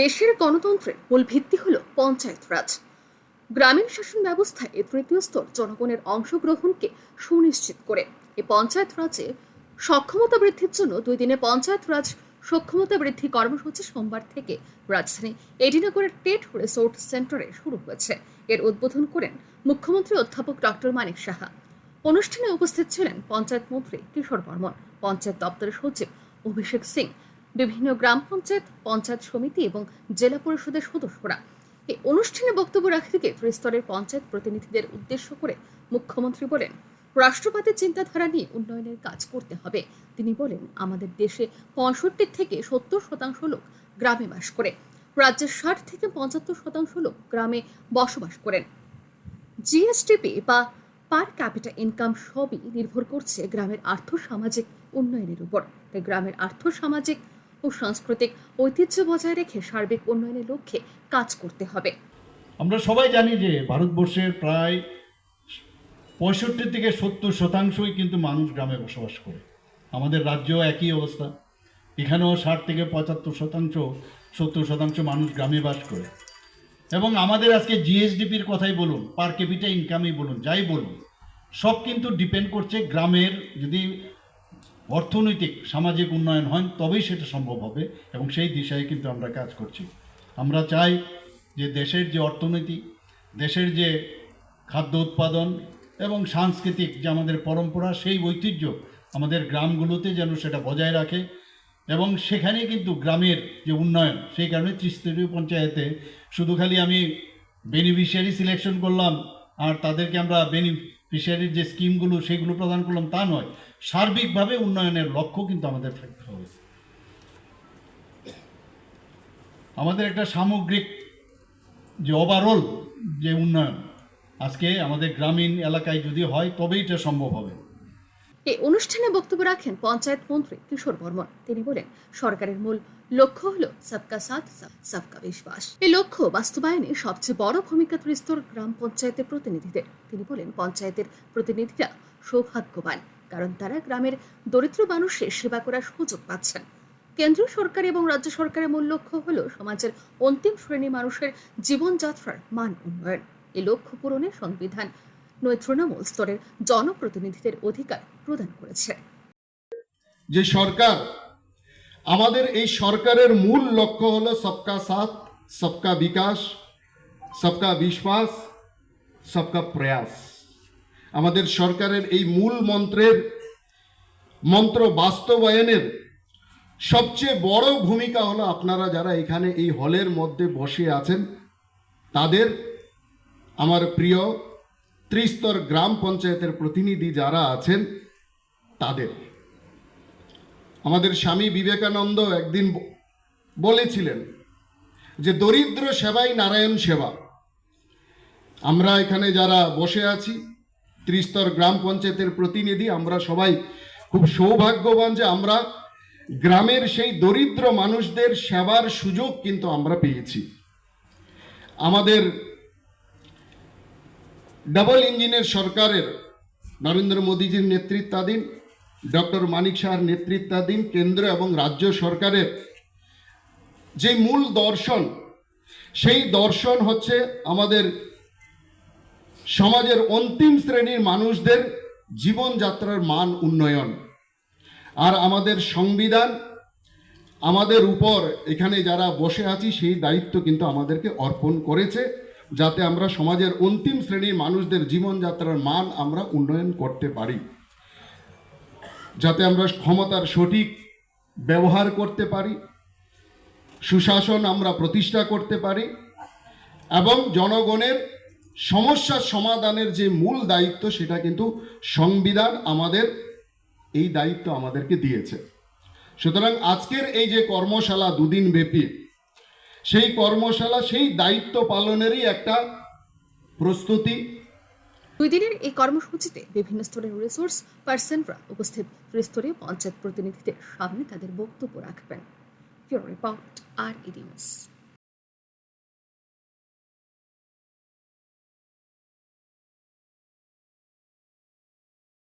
দেশের গণতন্ত্রের মূল ভিত্তি হল পঞ্চায়েত রাজ। গ্রামীণ শাসন ব্যবস্থায় এ তৃতীয় স্তর জনগণের অংশগ্রহণকে সুনিশ্চিত করে এই পঞ্চায়েত রাজে সক্ষমতা বৃদ্ধির জন্য দুই দিনে পঞ্চায়েত রাজ সক্ষমতা বৃদ্ধি কর্মসূচি সোমবার থেকে রাজধানী এডিনগরের টেট রিসোর্ট সেন্টারে শুরু হয়েছে। এর উদ্বোধন করেন মুখ্যমন্ত্রী অধ্যাপক ডক্টর মানিক সাহা। অনুষ্ঠানে উপস্থিত ছিলেন পঞ্চায়েত মন্ত্রী কিশোর বর্মন, পঞ্চায়েত দপ্তরের সচিব অভিষেক সিং বিভিন্ন গ্রাম পঞ্চায়েত পঞ্চায়েত সমিতি এবং জেলা পরিষদের সদস্যরা এই অনুষ্ঠানে বক্তব্য রাখতে গিয়ে ত্রিস্তরের পঞ্চায়েত প্রতিনিধিদের উদ্দেশ্য করে মুখ্যমন্ত্রী বলেন, রাষ্ট্রপাতির চিন্তাধারা নিয়ে উন্নয়নের কাজ করতে হবে। তিনি বলেন, আমাদের দেশে পঁয়ষট্টি থেকে সত্তর শতাংশ লোক গ্রামে বাস করে। রাজ্যের ষাট থেকে পঁচাত্তর শতাংশ লোক গ্রামে বসবাস করেন। জিএসটিপি বা পার ক্যাপিটা ইনকাম সবই নির্ভর করছে গ্রামের আর্থ সামাজিক উন্নয়নের উপর। তাই গ্রামের আর্থ সামাজিক ও সাংস্কৃতিক ঐতিহ্য বজায় রেখে সার্বিক উন্নয়নের লক্ষ্যে কাজ করতে হবে। আমরা সবাই জানি যে ভারতবর্ষের প্রায় পঁয়ষট্টি থেকে সত্তর শতাংশই কিন্তু মানুষ গ্রামে বসবাস করে। আমাদের রাজ্যও একই অবস্থা। এখানেও ষাট থেকে পঁচাত্তর শতাংশ, সত্তর শতাংশ মানুষ গ্রামে বাস করে। এবং আমাদের আজকে জিএসডিপির কথাই বলুন, পার ক্যাপিটা ইনকামই বলুন, যাই বলুন, সব কিন্তু ডিপেন্ড করছে গ্রামের যদি অর্থনৈতিক, সামাজিক উন্নয়ন হয় তবেই সেটা সম্ভব হবে এবং সেই দিশায় কিন্তু আমরা কাজ করছি। আমরা চাই যে দেশের যে অর্থনীতি, দেশের যে খাদ্য উৎপাদন এবং সাংস্কৃতিক যে আমাদের পরম্পরা, সেই ঐতিহ্য আমাদের গ্রামগুলোতে যেন সেটা বজায় রাখে এবং সেখানে কিন্তু গ্রামের যে উন্নয়ন, সেই কারণে ত্রিস্তরীয় পঞ্চায়েতে শুধু খালি আমি বেনিফিশিয়ারি সিলেকশন করলাম আর তাদেরকে আমরা বেনিফিশিয়ারির যে স্কিমগুলো সেগুলো প্রদান করলাম তা নয়, সার্বিকভাবে উন্নয়নের লক্ষ্য কিন্তু আমাদের থাকতে হবে। আমাদের একটা সামগ্রিক যে ওভারঅল যে উন্নয়ন, আজকে আমাদের গ্রামীণ এলাকায় যদি হয় তবেই এটা সম্ভব হবে। এই অনুষ্ঠানে বক্তব্য রাখেন পঞ্চায়েত মন্ত্রী কিশোর বর্মন। তিনি বলেন, সরকারের মূল লক্ষ্য হল সবকা সাথ, সবকা বিশ্বাস। এই লক্ষ্য বাস্তবায়নে সবচেয়ে বড় ভূমিকা ত্রিস্তর গ্রাম পঞ্চায়েতের প্রতিনিধিদের। তিনি বলেন, পঞ্চায়েতের প্রতিনিধিরা সৌভাগ্যবান, কারণ তারা গ্রামের দরিদ্র মানুষের সেবা করার সুযোগ পাচ্ছেন। কেন্দ্রীয় সরকার এবং রাজ্য সরকারের মূল লক্ষ্য হল সমাজের অন্তিম শ্রেণি মানুষের জীবনযাত্রার মান উন্নয়ন। এই লক্ষ্য পূরণে সংবিধান নয় তৃণমূল স্তরের জনপ্রতিনিধিদের অধিকার প্রদান করেছে। যে সরকার আমাদের এই সরকারের মূল লক্ষ্য হলো সবকা সাথ, সবকা বিকাশ, সবকা বিশ্বাস, সবকা প্রয়াস। আমাদের সরকারের এই মূল মন্ত্রের, মন্ত্র বাস্তবায়নের সবচেয়ে বড় ভূমিকা হলো আপনারা যারা এখানে এই হলের মধ্যে বসে আছেন, তাদের আমার প্রিয় ত্রিস্তর গ্রাম পঞ্চায়েতের প্রতিনিধি যারা আছেন, তাদের। আমাদের স্বামী বিবেকানন্দ একদিন বলেছিলেন যে দরিদ্র সেবাই নারায়ণ সেবা। আমরা এখানে যারা বসে আছি, ত্রিস্তর গ্রাম পঞ্চায়েতের প্রতিনিধি, আমরা সবাই খুব সৌভাগ্যবান যে আমরা গ্রামের সেই দরিদ্র মানুষদের সেবার সুযোগ কিন্তু আমরা পেয়েছি। আমাদের ডাবল ইঞ্জিনের সরকারের নরেন্দ্র মোদীজির নেতৃত্বাধীন ডক্টর মানিক শাহর নেতৃত্বাধীন কেন্দ্র এবং রাজ্য সরকারের যে মূল দর্শন, সেই দর্শন হচ্ছে আমাদের সমাজের অন্তিম শ্রেণির মানুষদের জীবনযাত্রার মান উন্নয়ন। আর আমাদের সংবিধান আমাদের উপর এখানে যারা বসে আছি, সেই দায়িত্ব কিন্তু আমাদেরকে অর্পণ করেছে, যাতে আমরা সমাজের অন্তিম শ্রেণির মানুষদের জীবনযাত্রার মান আমরা উন্নয়ন করতে পারি। যাতে আমরা ক্ষমতার সঠিক ব্যবহার করতে পারি, সুশাসন আমরা প্রতিষ্ঠা করতে পারি, এবং জনগণের সমস্যার সমাধানের যে মূল দায়িত্ব সেটা কিন্তু সংবিধান আমাদের এই দায়িত্ব আমাদেরকে দিয়েছে। সুতরাং আজকের এই যে কর্মশালা দুদিন ব্যাপী, সেই কর্মশালা সেই দায়িত্ব পালনেরই একটা প্রস্তুতি দুই দিনের এই কর্মসূচিতে বিভিন্ন স্তরের রিসোর্স পার্সনরা উপস্থিত। ত্রিস্তরীয় পঞ্চায়েত প্রতিনিধিদের সামনে তাদের বক্তব্য রাখবেন। রিপোর্ট আর ইডিউস